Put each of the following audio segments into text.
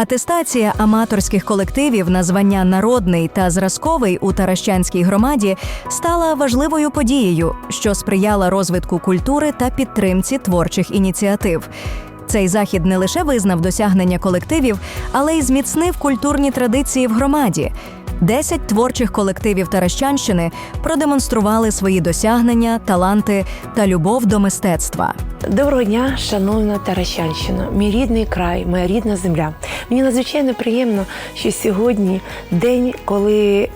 Атестація аматорських колективів на звання народний та зразковий у Таращанській громаді стала важливою подією, що сприяла розвитку культури та підтримці творчих ініціатив. Цей захід не лише визнав досягнення колективів, але й зміцнив культурні традиції в громаді. Десять творчих колективів Таращанщини продемонстрували свої досягнення, таланти та любов до мистецтва. Доброго дня, шановна Таращанщина, мій рідний край, моя рідна земля. Мені надзвичайно приємно, що сьогодні день, коли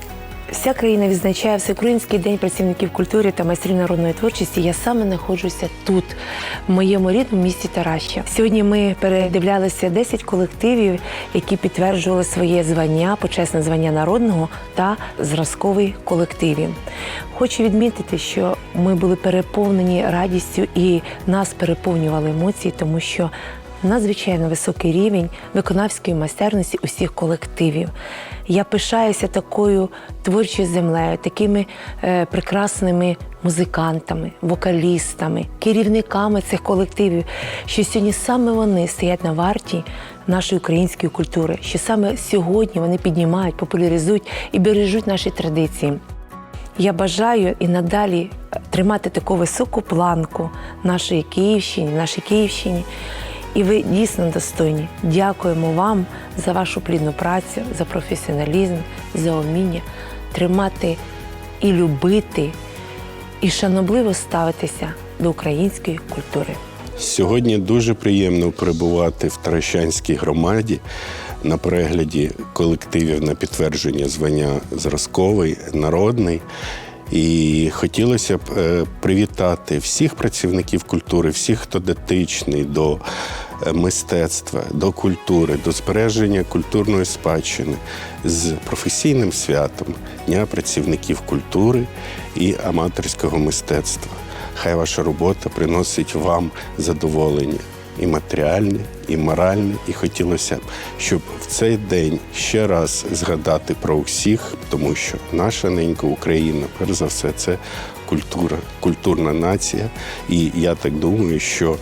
вся країна відзначає Всеукраїнський день працівників культури та майстрів народної творчості. Я саме знаходжуся тут, в моєму рідному місті Тараща. Сьогодні ми передивлялися 10 колективів, які підтверджували своє звання, почесне звання народного та зразковий колективів. Хочу відмітити, що ми були переповнені радістю і нас переповнювали емоції, тому що надзвичайно високий рівень виконавської майстерності усіх колективів. Я пишаюся такою творчою землею, такими е, прекрасними музикантами, вокалістами, керівниками цих колективів, що сьогодні саме вони стоять на варті нашої української культури, що саме сьогодні вони піднімають, популяризують і бережуть наші традиції. Я бажаю і надалі тримати таку високу планку нашої Київщині, нашій Київщині. І ви дійсно достойні. Дякуємо вам за вашу плідну працю, за професіоналізм, за вміння тримати і любити, і шанобливо ставитися до української культури. Сьогодні дуже приємно перебувати в Таращанській громаді на перегляді колективів на підтвердження звання зразковий, народний. І хотілося б е, привітати всіх працівників культури, всіх, хто дотичний до е, мистецтва, до культури, до збереження культурної спадщини з професійним святом Дня працівників культури і аматорського мистецтва. Хай ваша робота приносить вам задоволення і матеріальне, і моральне. І хотілося б, щоб в цей день ще раз згадати про всіх, тому що наша ненька Україна, перш за все, це культура, культурна нація. І я так думаю, що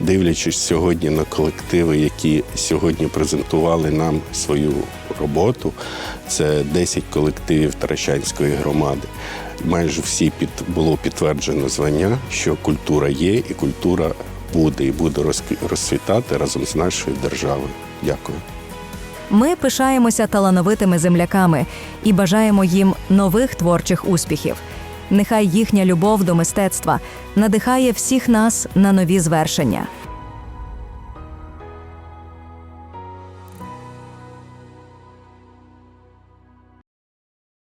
дивлячись сьогодні на колективи, які сьогодні презентували нам свою роботу, це 10 колективів Таращанської громади. Майже всі під було підтверджено звання, що культура є, і культура буде і буде розцвітати разом з нашою державою. Дякую. Ми пишаємося талановитими земляками і бажаємо їм нових творчих успіхів. Нехай їхня любов до мистецтва надихає всіх нас на нові звершення.